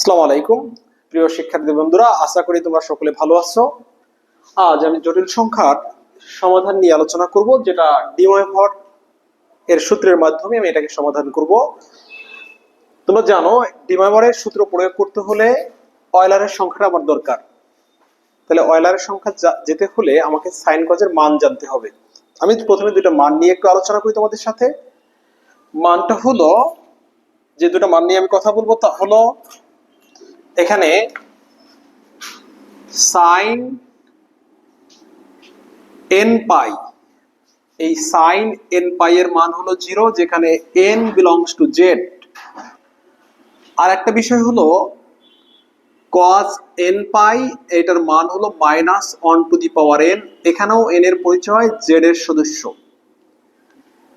আসসালামু আলাইকুম। প্রিয় শিক্ষার্থী বন্ধুরা, আশা করি তোমরা সকলে ভালো আছো। আজ আমি জটিল সংখ্যার সমাধান নিয়ে আলোচনা করব, যেটা ডিওয়াইভর এর সূত্রের মাধ্যমে আমি এটাকে সমাধান করব। তোমরা জানো ডিমাইভরের সূত্র প্রয়োগ করতে হলে অয়লারের সংখ্যাটা আমার দরকার। তাহলে অয়লারের সংখ্যা যেতে হলে আমাকে সাইন কজের মান জানতে হবে। আমি প্রথমে দুটো মান নিয়ে একটু আলোচনা করি তোমাদের সাথে। মানটা হলো, যে দুটো মান নিয়ে আমি কথা বলব তা হলো এখানে সাইন এন পাই, এই সাইন এন পাই এর মান হলো জিরো যেখানে এন বিলংস টু জেড আর একটা বিষয় হলো কজ এন পাই, এটার মান হলো minus one to the power n এখানেও এন এর পরিচয় জেড এর সদস্য।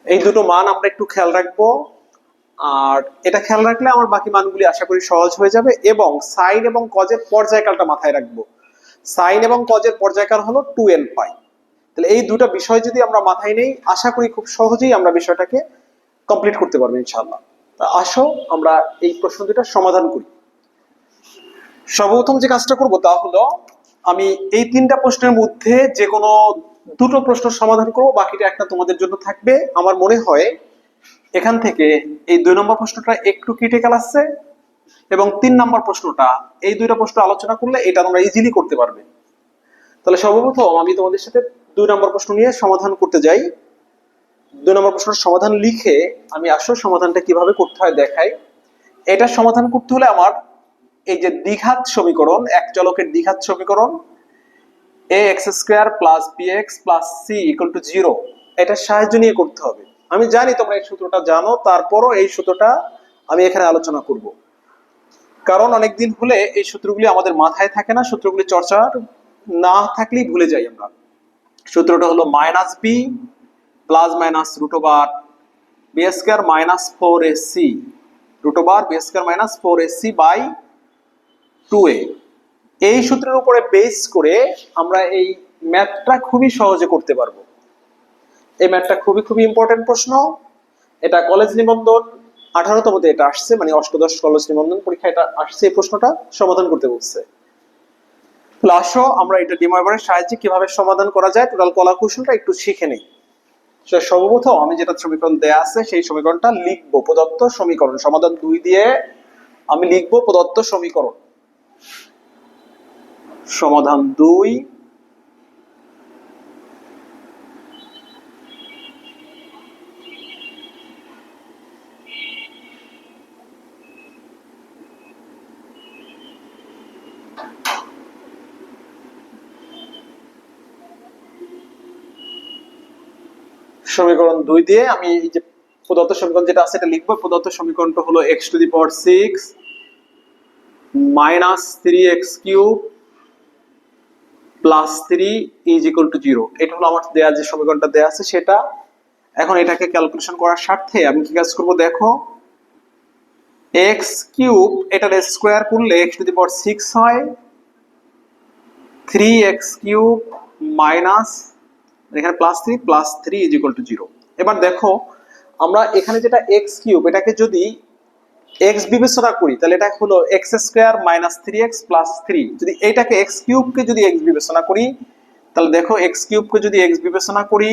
এই দুটো মান আমরা একটু খেয়াল রাখব। আর এটা খেয়াল রাখলে আমার বাকি মানগুলি আশা করি সহজ হয়ে যাবে এবং সাইন এবং কজের পর্যায়কালটা মাথায় রাখব। সাইন এবং কজের পর্যায়কাল হলো টু এন পাই তাহলে এই দুটো বিষয় যদি আমরা মাথায় নেই, আশা করি খুব সহজেই আমরা বিষয়টাকে কমপ্লিট করতে পারব ইনশাল্লাহ তা আসো, আমরা এই প্রশ্ন দুটা সমাধান করি। সর্বপ্রথম যে কাজটা করব তা হলো, আমি এই তিনটা প্রশ্নের মধ্যে যে কোনো দুটো প্রশ্ন সমাধান করব, বাকিটা একটা তোমাদের জন্য থাকবে। আমার মনে হয় এখান থেকে এই দুই নম্বর প্রশ্নটা একটু ক্রিটিক্যাল আসছে এবং তিন নম্বর প্রশ্নটা, এই দুইটা প্রশ্ন আলোচনা করলে এটা তোমরা ইজিলি করতে পারবে। তাহলে সর্বপ্রথম আমি তোমাদের সাথে দুই নম্বর প্রশ্ন নিয়ে সমাধান করতে যাই। দুই নম্বর প্রশ্নের সমাধান লিখে আমি আসল সমাধানটা কীভাবে করতে হয় দেখাই। এটার সমাধান করতে হলে আমার এই যে দ্বিঘাত সমীকরণ, এক চলকের দ্বিঘাত সমীকরণ a x square plus b x plus c equal to zero এটার সাহায্য নিয়ে করতে হবে। আমি জানি তোমরা এই সূত্রটা জানো, তারপরও এই সূত্রটা আমি এখানে আলোচনা করব। কারণ অনেকদিন হলে এই সূত্রগুলি আমাদের মাথায় থাকে না, সূত্রগুলি চর্চার না থাকলেই ভুলে যাই আমরা। সূত্রটা হলো minus b plus minus root over b minus four a c root over b square minus four a c by two a এই সূত্রের উপরে বেস করে আমরা এই ম্যাথটা খুবই সহজে করতে পারব। এই ম্যাথটা খুবই খুবই ইম্পর্টেন্ট প্রশ্ন। এটা কলেজ নিবন্ধন আঠারোতমতে এটা আসছে মানে অষ্টদশ কলেজ নিবন্ধন পরীক্ষা এটা আসছে, এই প্রশ্নটা সমাধান করতে বলছে। তাহলে আমরা এটা ডিমাইভারের সাহায্যে কীভাবে সমাধান করা যায় টোটাল কলা কৌশলটা একটু শিখে নেই। সর্বপ্রথম আমি যেটা সমীকরণ দেয়া আছে, সেই সমীকরণটা লিখব, প্রদত্ত সমীকরণ। সমাধান দুই দিয়ে আমি লিখব প্রদত্ত সমীকরণ। সমাধান দুই সমীকরণ দুই দিয়ে আমি এই যে প্রদত্ত সমীকরণ যেটা আছে এটা লিখব। প্রদত্ত সমীকরণটা হলো x to the power six minus three x cube plus three is equal to zero এটা হলো আমার দেয়া যে সমীকরণটা দেওয়া আছে সেটা। এখন এটাকে ক্যালকুলেশন করার স্বার্থে আমি কি কাজ করব? দেখো এক্স কিউব এটার স্কোয়ার করলে x to the power six হয় থ্রি এক্স কিউব মাইনাস এখানে plus three plus three is equal to zero এবার দেখো, আমরা এখানে যেটা এক্স কিউব এটাকে যদি এক্স বিবেচনা করি, তাহলে এটা হলো x square minus three x plus three যদি এইটাকে এক্স কিউবকে যদি এক্স বিবেচনা করি, তাহলে দেখো এক্স কিউবকে যদি এক্স বিবেচনা করি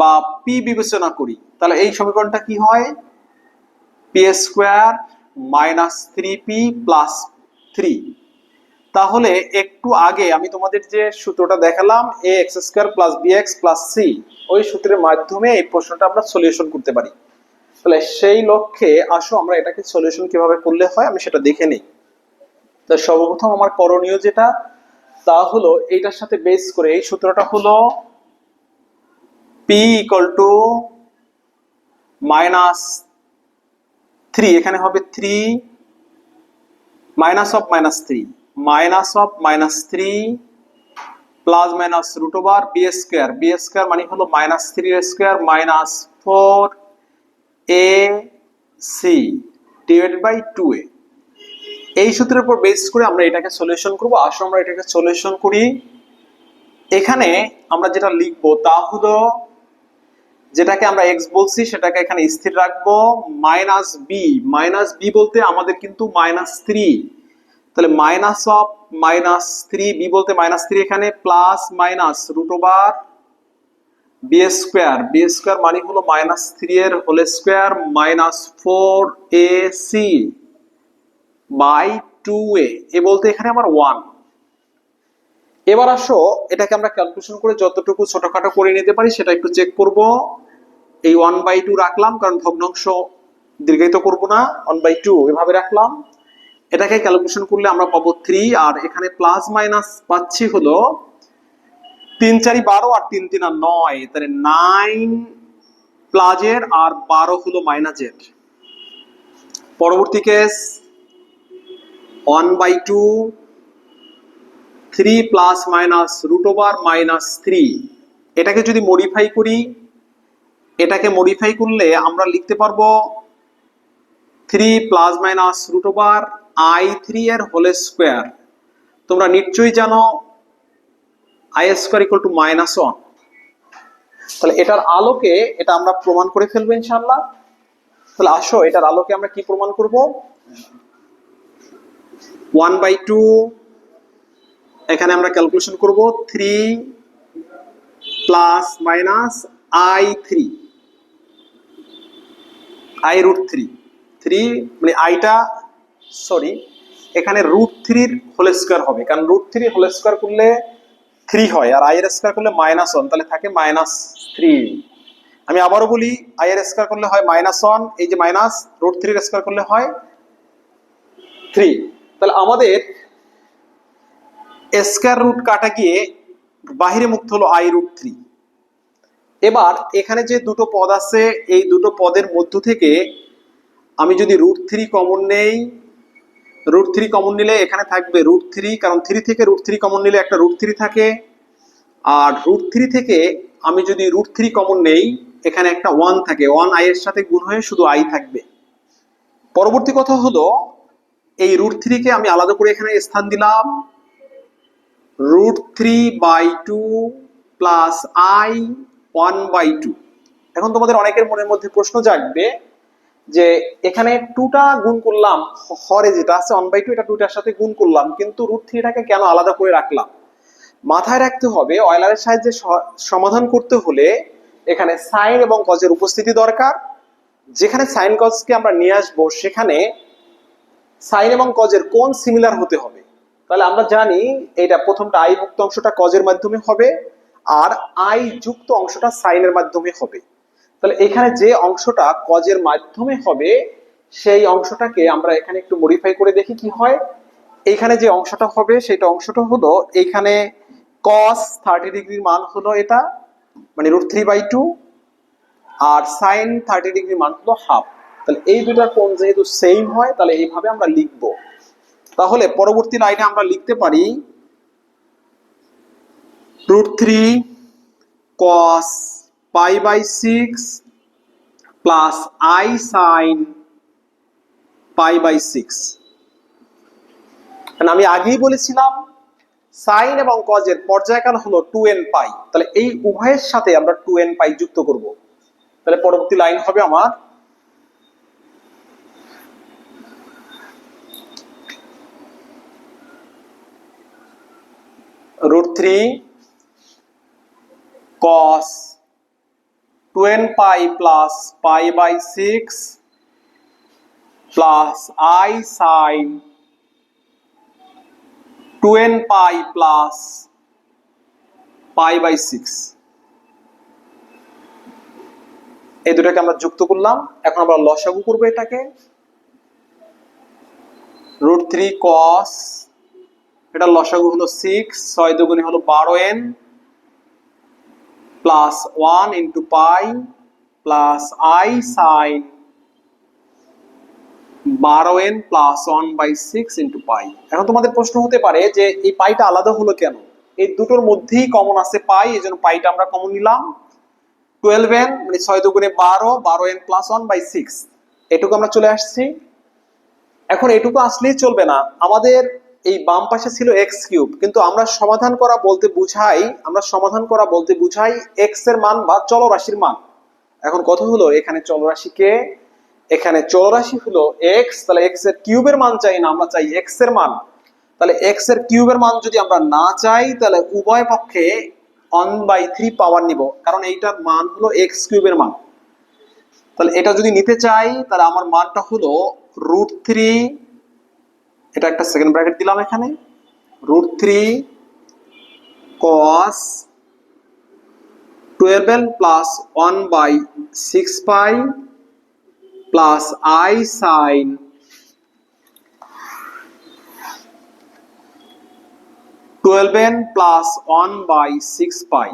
বা পি বিবেচনা করি, তাহলে এই সমীকরণটা কি হয়? P square minus three p plus three তাহলে একটু আগে আমি তোমাদের যে সূত্রটা দেখালাম a x square plus b x plus c ওই সূত্রের মাধ্যমে এই প্রশ্নটা আমরা সলিউশন করতে পারি। তাহলে সেই লক্ষ্যে আসো, আমরা এটাকে সলিউশন কীভাবে করলে হয় আমি সেটা দেখে নিই। তো সর্বপ্রথম আমার করণীয় যেটা, তা হলো এইটার সাথে বেস করে এই সূত্রটা হলো p equal to minus three এখানে হবে three minus of minus three minus of minus three plus minus root over b square b square মানে হলো minus three square minus four a c divided by two a এই সূত্রের উপর base করে আমরা এটাকে সলিউশন করব। আসলে আমরা এটাকে সলিউশন করি। এখানে আমরা যেটা লিখব তা হলো যেটাকে আমরা এক্স বলছি, সেটাকে এখানে স্থির রাখব। মাইনাস বি মাইনাস বি বলতে আমাদের কিন্তু মাইনাস থ্রি তাহলে minus of minus three b বলতে মাইনাস থ্রি এখানে plus minus root over b square b square মানে হলো মাইনাস থ্রি এর whole square minus four a c by two a a বলতে এখানে আমার ওয়ান এবার আসো, এটাকে আমরা ক্যালকুলেশন করে যতটুকু ছোটখাটো করে নিতে পারি সেটা একটু চেক করব। এই ওয়ান বাই টু রাখলাম, কারণ ভগ্নাংশ দীর্ঘায়িত করব না। ওয়ান বাই টু এভাবে রাখলাম। এটাকে ক্যালকুলেশন করলে আমরা পাবো থ্রি আর এখানে প্লাস মাইনাস পাচ্ছি হলো তিন চারি বারো আর তিন তিন আর নয়, তাহলে নাইন প্লাজের আর বারো হলো মাইনাসের পরবর্তী case one by two three plus minus root over minus three এটাকে যদি মডিফাই করি, এটাকে মডিফাই করলে আমরা লিখতে পারব three plus minus root over i three এর হোল স্কোয়ার তোমরা নিশ্চয়ই জানো i square equal to minus one তাহলে এটার আলোকে এটা আমরা প্রমাণ করে ফেলব ইনশাল্লাহ তাহলে আসো, এটার আলোকে আমরা কি প্রমাণ করব? ওয়ান বাই টু এখানে আমরা ক্যালকুলেশন করব three plus minus i three i root three three মানে আইটা সরি এখানে রুট থ্রির হোল স্কোয়ার হবে। কারণ রুট থ্রি হোল স্কোয়ার করলে থ্রি হয়, আর আই এর স্কোয়ার করলে মাইনাস ওয়ান তাহলে থাকে মাইনাস থ্রি আমি আবারও বলি আই এর স্কোয়ার করলে হয় মাইনাস ওয়ান এই যে মাইনাস রুট থ্রির স্কোয়ার করলে হয় থ্রি তাহলে আমাদের স্কোয়ার রুট কাটা গিয়ে বাহিরে মুক্ত হলো আই রুট থ্রি এবার এখানে যে দুটো পদ আছে, এই দুটো পদের মধ্য থেকে আমি যদি রুট থ্রি কমন নেই রুট থ্রি কমন নিলে এখানে থাকবে রুট থ্রি কারণ থ্রি থেকে রুট থ্রি কমন নিলে একটা রুট থ্রি থাকে। আর রুট থ্রি থেকে আমি যদি রুট থ্রি কমন নেই, এখানে একটা ওয়ান থাকে। ওয়ান আই এর সাথে গুণ হয়ে শুধু আই থাকবে। পরবর্তী কথা হলো, এই রুট থ্রিকে আমি আলাদা করে এখানে স্থান দিলাম। Root three by two plus i one by two এখন তোমাদের অনেকের মনের মধ্যে প্রশ্ন জাগবে যে এখানে টুটা গুণ করলাম, হরে যেটা আছে ওয়ান বাই টু এটা টুটার সাথে গুণ করলাম, কিন্তু রুট থ্রিটাকে কেন আলাদা করে রাখলাম? মাথায় রাখতে হবে অয়লারের সাহায্যে সমাধান করতে হলে এখানে সাইন এবং কজের উপস্থিতি দরকার। যেখানে সাইন কজকে আমরা নিয়ে আসব, সেখানে সাইন এবং কজের কোন সিমিলার হতে হবে? তাহলে আমরা জানি এটা প্রথমটা আই মুক্ত অংশটা কজের মাধ্যমে হবে, আর আই যুক্ত অংশটা সাইনের মাধ্যমে হবে। তাহলে এখানে যে অংশটা কজের মাধ্যমে হবে, সেই অংশটাকে আমরা এখানে একটু মডিফাই করে দেখি কি হয়। এইখানে যে অংশটা হবে, সেটা অংশটা হলো এইখানে কস থার্টি ডিগ্রির মান হলো এটা মানে রুট থ্রি বাই টু আর সাইন থার্টি ডিগ্রি মান হলো হাফ তাহলে এই দুটার কোণ যেহেতু সেম হয়, তাহলে এইভাবে আমরা লিখব। তাহলে পরবর্তী লাইনে আমরা লিখতে পারি root three cos pi by six plus i sine pi by six. আমি আগেই বলেছিলাম, সাইন এবং কজের পর্যায়কাল হলো টু এন পাই। তাহলে এই উভয়ের সাথে আমরা টু এন পাই যুক্ত করব। তাহলে পরবর্তী লাইন হবে আমার root 3 cos 2n pi plus pi by 6 plus i sin 2n pi plus pi by 6 এই দুটাকে আমরা যুক্ত করলাম। এখন আমরা লসাগু করব এটাকে। রুট থ্রি কস এটা লসাগু হলো সিক্স ছয় দুগুণে হলো বারো n one into pi plus i sine বারো n plus one by six into pi এখন তোমাদের প্রশ্ন হতে পারে যে এই পাইটা আলাদা হলো কেন? এই দুটোর মধ্যেই কমন আছে পাই এই জন্য পাইটা আমরা কমন নিলাম। টুয়েলভ এন মানে ছয় দুগুণে বারো বারো n plus one by six এটুকু আমরা চলে আসছি। এখন এটুকু আসলেই চলবে না। আমাদের এই বাম পাশে ছিল এক্স কিউব। কিন্তু আমরা সমাধান করা বলতে বুঝাই, আমরা সমাধান করা বলতে বুঝাই এক্সের মান বা চলরাশির মান। এখন কথা হলো, এখানে চলরাশিকে, এখানে চলরাশি হলো এক্স তাহলে এক্সের কিউবের মান চাই না, আমরা চাই এক্সের মান। তাহলে এক্সের কিউবের মান যদি আমরা না চাই, তাহলে উভয় পক্ষে ওয়ান বাই থ্রি পাওয়ার নিব, কারণ এইটার মান হলো এক্স কিউবের মান। তাহলে এটা যদি নিতে চাই, তাহলে আমার মানটা হলো রুট থ্রি এটা একটা সেকেন্ড ব্র্যাকেট দিলাম এখানে। Root three cos twelve n plus one by six pi plus i sine twelve n plus one by six pi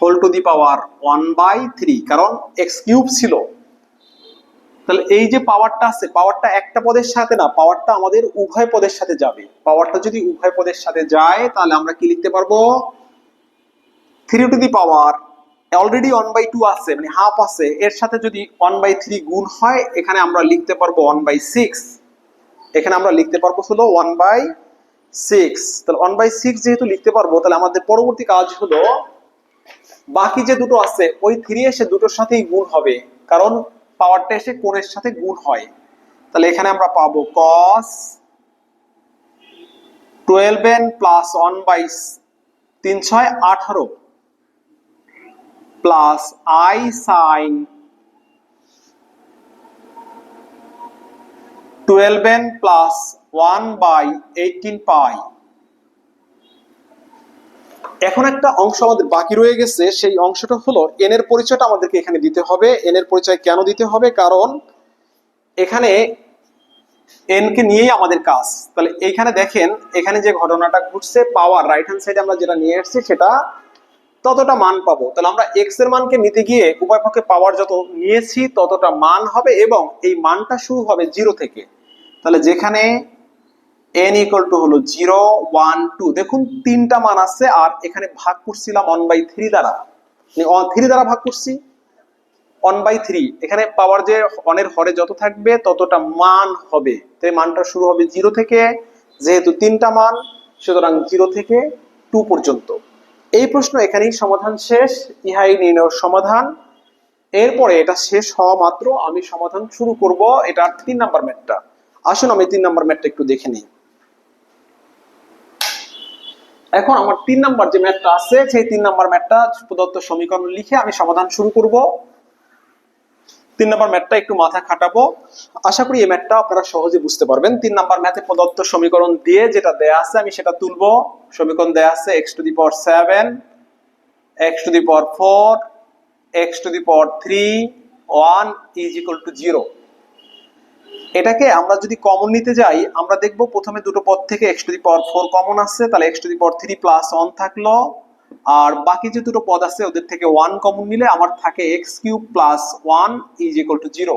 whole to the power one by three কারণ x cube ছিল। তাহলে এই যে পাওয়ারটা আছে পাওয়ারটা একটা পদের সাথে না পাওয়ারটা আমাদের উভয় পদের সাথে যাবে। পাওয়ারটা যদি উভয় পদের সাথে যায়, তাহলে আমরা কি লিখতে পারব? Three to the power already one by two আছে মানে হাফ আছে। এর সাথে যদি ওয়ান বাই থ্রি গুণ হয়, এখানে আমরা লিখতে পারব ওয়ান বাই সিক্স এখানে আমরা লিখতে পারব হলো ওয়ান বাই সিক্স তাহলে ওয়ান বাই সিক্স যেহেতু লিখতে পারব, তাহলে আমাদের পরবর্তী কাজ হলো, বাকি যে দুটো আছে, ওই থ্রি এসে দুটোর সাথেই গুণ হবে। কারণ পাওয়ারটা এসে কোণের সাথে গুণ হয়। তাহলে এখানে আমরা পাবো cos twelve n plus one by তিন ছয় আঠারো plus i sine twelve n plus one by eighteen pi এখন একটা অংশ আমাদের বাকি রয়ে গেছে, সেই অংশটা হলো এন এর পরিচয়টা আমাদেরকে এখানে দিতে হবে। এন এর পরিচয় কেন দিতে হবে? কারণ এখানে এন কে নিয়েই আমাদের কাজ। তাহলে এইখানে দেখেন, এখানে যে ঘটনাটা ঘটছে পাওয়ার রাইট হ্যান্ড সাইডে আমরা যেটা নিয়ে এসেছি, সেটা ততটা মান পাবো। তাহলে আমরা এক্সের মানকে নিতে গিয়ে উভয় পক্ষে পাওয়ার যত নিয়েছি, ততটা মান হবে এবং এই মানটা শুরু হবে জিরো থেকে। তাহলে যেখানে এন ইকুয়াল টু হলো জিরো ওয়ান টু দেখুন, তিনটা মান আছে, আর এখানে ভাগ করছিলাম ওয়ান বাই থ্রি দ্বারা। থ্রি দ্বারা ভাগ করছি। ওয়ান বাই থ্রি এখানে পাওয়ার যে অনের হরে যত থাকবে, ততটা মান হবে। তাই মানটা শুরু হবে জিরো থেকে, যেহেতু তিনটা মান, সুতরাং জিরো থেকে টু পর্যন্ত। এই প্রশ্ন এখানেই সমাধান শেষ। ইহাই নির্ণয় সমাধান। এরপরে এটা শেষ হওয়া মাত্র আমি সমাধান শুরু করব। এটা তিন নাম্বার ম্যাথটা আসুন আমি তিন নাম্বার ম্যাথটা একটু দেখে নিই। এখন আমার তিন নাম্বার যে ম্যাথটা আছে, সেই তিন নাম্বার ম্যাথটা প্রদত্ত সমীকরণ লিখে আমি সমাধান শুরু করব। তিন নাম্বার ম্যাথটা একটু মাথা খাটাবো। আশা করি এই ম্যাথটা আপনারা সহজে বুঝতে পারবেন। তিন নাম্বার ম্যাথে প্রদত্ত সমীকরণ দিয়ে যেটা দেয়া আছে, আমি সেটা তুলবো। সমীকরণ দেয়া আছে x to the power seven x to the power four x to the power three one is equal to zero এটাকে আমরা যদি কমন নিতে যাই, আমরা দেখব প্রথমে দুটো পদ থেকে x to the power four common আসছে, তাহলে x to the power three plus one থাকল। আর বাকি যে দুটো পদ আছে, ওদের থেকে ওয়ান কমন নিলে আমার থাকে x cube plus one is equal to zero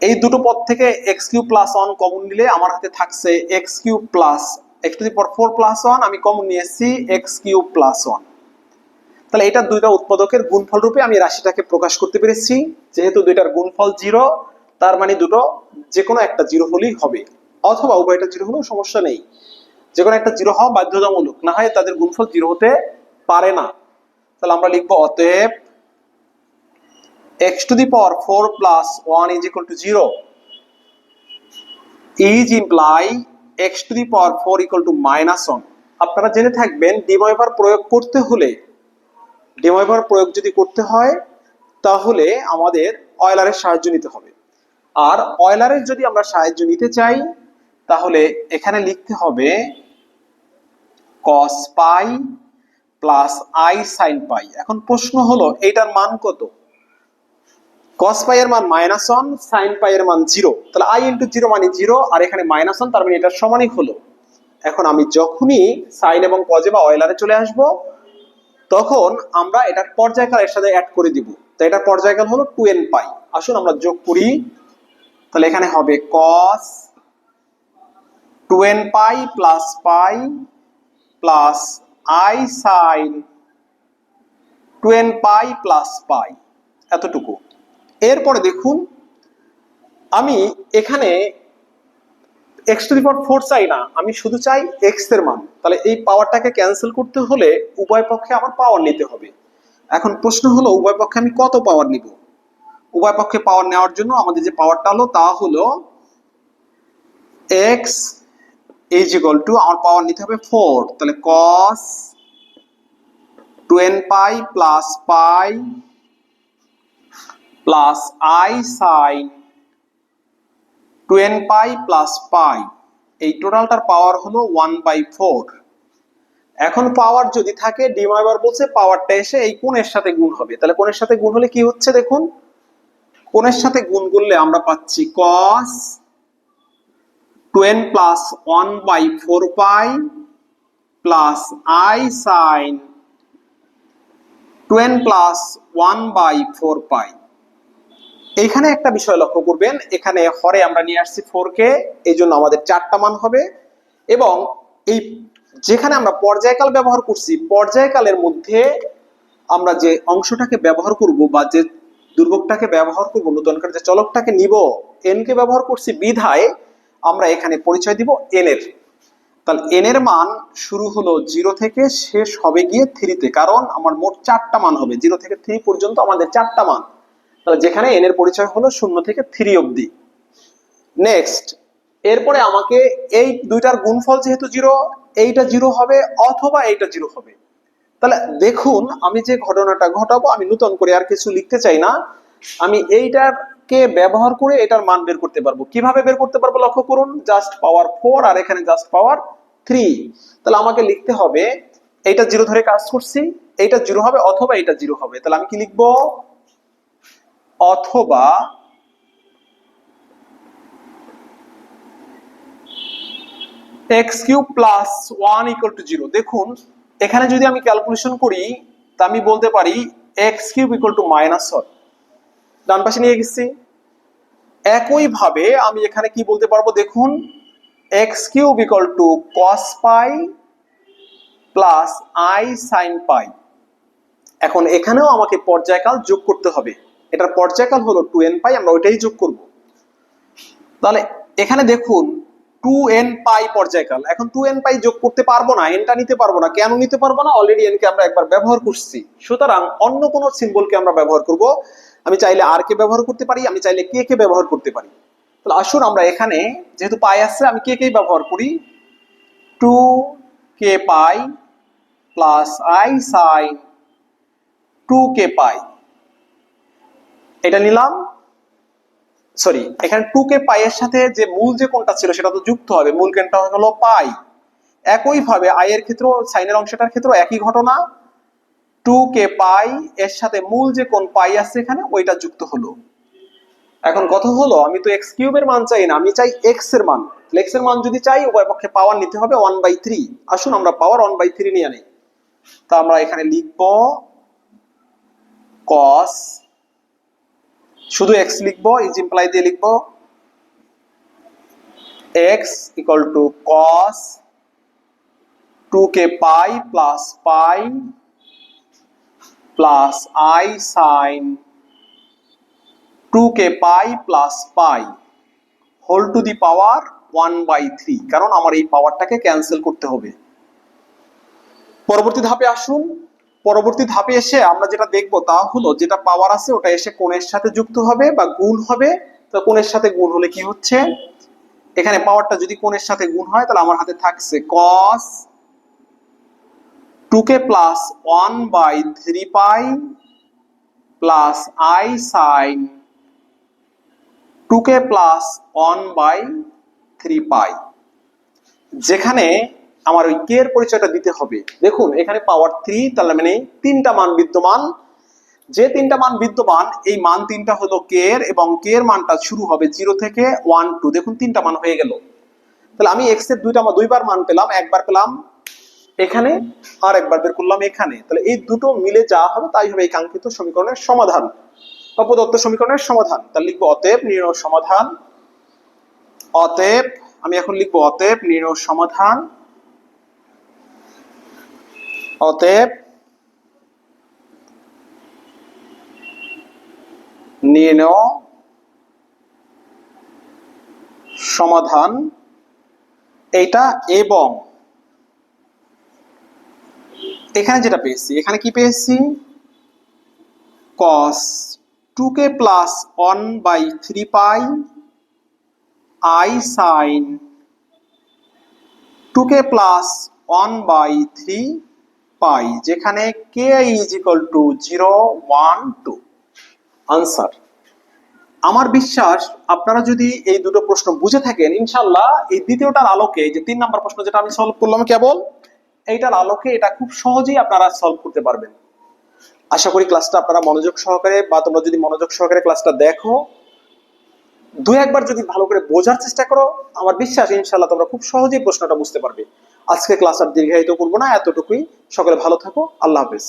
এই দুটো পদ থেকে x cube plus one common নিলে আমার হাতে থাকছে x cube plus x to the power four plus one আমি কমন নিয়ে এসেছি এক্স কিউব প্লাস ওয়ান তাহলে এটা দুইটা উৎপাদকের গুণফল রূপে আমি রাশিটাকে প্রকাশ করতে পেরেছি। যেহেতু দুইটার গুণফল জিরো তার মানে দুটো যে কোনো একটা জিরো হলেই হবে। অথবা উভয়টা জিরো হলেও সমস্যা নেই। যে কোনো একটা জিরো হওয়া বাধ্যতামূলক, না হয় তাদের গুণফল জিরো হতে পারে না। তাহলে আমরা লিখব, অতএব x to the power four plus one is equal to zero is imply x to the power four equal to minus one আপনারা জেনে থাকবেন ডিময়ভার প্রয়োগ করতে হলে ডিময়ভার প্রয়োগ যদি করতে হয়, তাহলে আমাদের অয়লারের সাহায্য নিতে হবে। আর অয়লারের যদি আমরা সাহায্য নিতে চাই, তাহলে এখানে লিখতে হবে cos pi plus i sine pi এখন প্রশ্ন হলো, এইটার মান কত? cos পাই এর মান মাইনাস ওয়ান সাইন পাই এর মান জিরো তাহলে আই ইন্টু জিরো মানে জিরো আর এখানে মাইনাস ওয়ান তার মানে এটার সমানই হলো। এখন আমি যখনই সাইন এবং কজে বা অয়লারে চলে আসব, তখন আমরা এটার পর্যায়কাল এর সাথে অ্যাড করে দিব। তো এটার পর্যায়কাল হলো টু এন পাই আসুন আমরা যোগ করি। তাহলে এখানে হবে cos two n pi plus pi plus i sine two n pi plus pi এতটুকু। এরপরে দেখুন, আমি এখানে x to the power four চাই না, আমি শুধু চাই এক্সের মান। তাহলে এই পাওয়ারটাকে ক্যান্সেল করতে হলে উভয় পক্ষে আমার পাওয়ার নিতে হবে। এখন প্রশ্ন হলো, উভয় পক্ষে আমি কত পাওয়ার নিব? উভয় পক্ষে পাওয়ার নেওয়ার জন্য আমাদের যে পাওয়ারটা হলো তা হলো এক্স এইজ ইকুয়াল টু আমার পাওয়ার নিতে হবে ফোর তাহলে cos two n pi plus pi plus i sine two n pi plus pi এই টোটালটার পাওয়ার হলো ওয়ান বাই ফোর এখন পাওয়ার যদি থাকে ডিমাইবার বলছে পাওয়ারটা এসে এই কোণের সাথে গুণ হবে, তাহলে কোণের সাথে গুণ হলে কি হচ্ছে দেখুন? কোণের সাথে গুণ করলে আমরা পাচ্ছি cos two n plus one by four pi plus i sine two n plus one by four pi এইখানে একটা বিষয় লক্ষ্য করবেন, এখানে হরে আমরা নিয়ে আসছি ফোর কে এই জন্য আমাদের চারটা মান হবে। এবং এই যেখানে আমরা পর্যায়কাল ব্যবহার করছি, পর্যায়কালের মধ্যে আমরা যে অংশটাকে ব্যবহার করব বা যে দুর্ভোগটাকে ব্যবহার করব নতুনকার যে চলকটাকে নিব এন কে ব্যবহার করছি বিধায় আমরা এখানে পরিচয় দিব এন এর। তাহলে এন এর মান শুরু হলো জিরো থেকে শেষ হবে গিয়ে থ্রিতে কারণ আমার মোট চারটা মান হবে, জিরো থেকে থ্রি পর্যন্ত আমাদের চারটা মান। তাহলে যেখানে এন এর পরিচয় হলো শূন্য থেকে থ্রি অবধি। নেক্সট এরপরে আমাকে এই দুইটার গুণফল যেহেতু জিরো, এইটা জিরো হবে অথবা এইটা জিরো হবে। তাহলে দেখুন, আমি যে ঘটনাটা ঘটাবো, আমি নতুন করে আর কিছু লিখতে চাই না। আমি এইটাকে ব্যবহার করে এটার মান বের করতে পারব। কীভাবে বের করতে পারব লক্ষ্য করুন জাস্ট পাওয়ার ফোর আর এখানে জাস্ট পাওয়ার থ্রি তাহলে আমাকে লিখতে হবে, এইটা জিরো ধরে কাজ করছি, এইটা জিরো হবে অথবা এইটা জিরো হবে। তাহলে আমি কি লিখব? অথবা x cube plus one equal to zero দেখুন এখানে যদি আমি ক্যালকুলেশন করি, তা আমি বলতে পারি x cube equal to minus one ডান পাশে নিয়ে গেছি। একইভাবে আমি এখানে কি বলতে পারব দেখুন x cube equal to cos pi plus i sine pi এখন এখানেও আমাকে পর্যায়কাল যোগ করতে হবে। এটার পর্যায়কাল হলো টু এন পাই আমরা ওইটাই যোগ করব। তাহলে এখানে দেখুন টু এন পাই পর্যায়কাল। এখন টু এন পাই যোগ করতে পারব না এনটা নিতে পারব না। কেন নিতে পারব না? অলরেডি এনকে আমরা একবার ব্যবহার করছি। সুতরাং অন্য কোনো সিম্বলকে আমরা ব্যবহার করব। আমি চাইলে আর কে ব্যবহার করতে পারি, আমি চাইলে কে কে ব্যবহার করতে পারি। তাহলে আসুন আমরা এখানে, যেহেতু পাই আছে আমি কে কে ব্যবহার করি? Two k pi plus i sine two k pi এটা নিলাম। সরি এখানে টু কে পাই এর সাথে যে মূল যে কোনটা ছিল সেটা তো যুক্ত হবে। মূল কোনটা হলো পাই একইভাবে আই এর ক্ষেত্র সাইনের অংশটার ক্ষেত্রে একই ঘটনা। টু কে পাই এর সাথে মূল যে কোন পাই আছে এখানে, ওইটা যুক্ত হলো। এখন কথা হলো, আমি তো এক্স কিউবের মান চাই না, আমি চাই এক্সের মান। এক্সের মান যদি চাই, উভয় পক্ষে পাওয়ার নিতে হবে ওয়ান বাই থ্রি আসুন আমরা পাওয়ার ওয়ান বাই থ্রি নিয়ে নিই। তা আমরা এখানে লিখব কস শুধু এক্স লিখব ইজ ইমপ্লাই দিয়ে লিখব x equal to cos two k pi plus pi plus i sine two k pi plus pi whole to the power one by three কারণ আমার এই পাওয়ারটাকে ক্যান্সেল করতে হবে। পরবর্তী ধাপে আসুন। পরবর্তী ধাপে এসে আমরা যেটা দেখব তা হলো যেটা পাওয়ার আছে ওটা এসে কোণের সাথে যুক্ত হবে বা গুণ হবে। তো কোণের সাথে গুণ হলে কি হচ্ছে? এখানে পাওয়ারটা যদি কোণের সাথে গুণ হয় তাহলে আমার হাতে থাকছে cos two k plus one by three pi plus i sine two k plus one by three pi যেখানে আমার ওই কে এর পরিচয়টা দিতে হবে। দেখুন, এখানে পাওয়ার থ্রি তাহলে মানে তিনটা মান বিদ্যমান। যে তিনটা মান বিদ্যমান, এই মান তিনটা হলো কে এর এবং কে এর মানটা শুরু হবে জিরো থেকে ওয়ান টু দেখুন, তিনটা মান হয়ে গেল। তাহলে আমি এক্সের দুইটা দুইবার মান পেলাম, একবার পেলাম এখানে আর একবার বের করলাম এখানে। তাহলে এই দুটো মিলে যা হবে, তাই হবে এই কাঙ্ক্ষিত সমীকরণের সমাধান বা প্রদত্ত সমীকরণের সমাধান। তাহলে লিখব অতএব নির্ণয় সমাধান। অতএব, আমি এখন লিখব অতএব নির্ণয় সমাধান। অতএব নির্ণয় সমাধান এটা এবং এখানে যেটা পেয়েছি, এখানে কি পেয়েছি? Cos two k plus 1 by three pi i sine two k plus one by three pi যেখানে k is equal to zero one two answer আমার বিশ্বাস আপনারা যদি এই দুটো প্রশ্ন বুঝে থাকেন ইনশাল্লাহ এই দ্বিতীয়টার আলোকে যে তিন নম্বর প্রশ্ন যেটা আমি সলভ করলাম কেবল এইটার আলোকে এটা খুব সহজেই আপনারা সলভ করতে পারবেন। আশা করি ক্লাসটা আপনারা মনোযোগ সহকারে বা তোমরা যদি মনোযোগ সহকারে ক্লাসটা দেখো দু একবার যদি ভালো করে বোঝার চেষ্টা করো আমার বিশ্বাস ইনশাল্লাহ তোমরা খুব সহজেই প্রশ্নটা বুঝতে পারবে। আজকে ক্লাস আর দীর্ঘায়িত করব না এতটুকুই। সকলে ভালো থাকো আল্লাহ হাফেজ।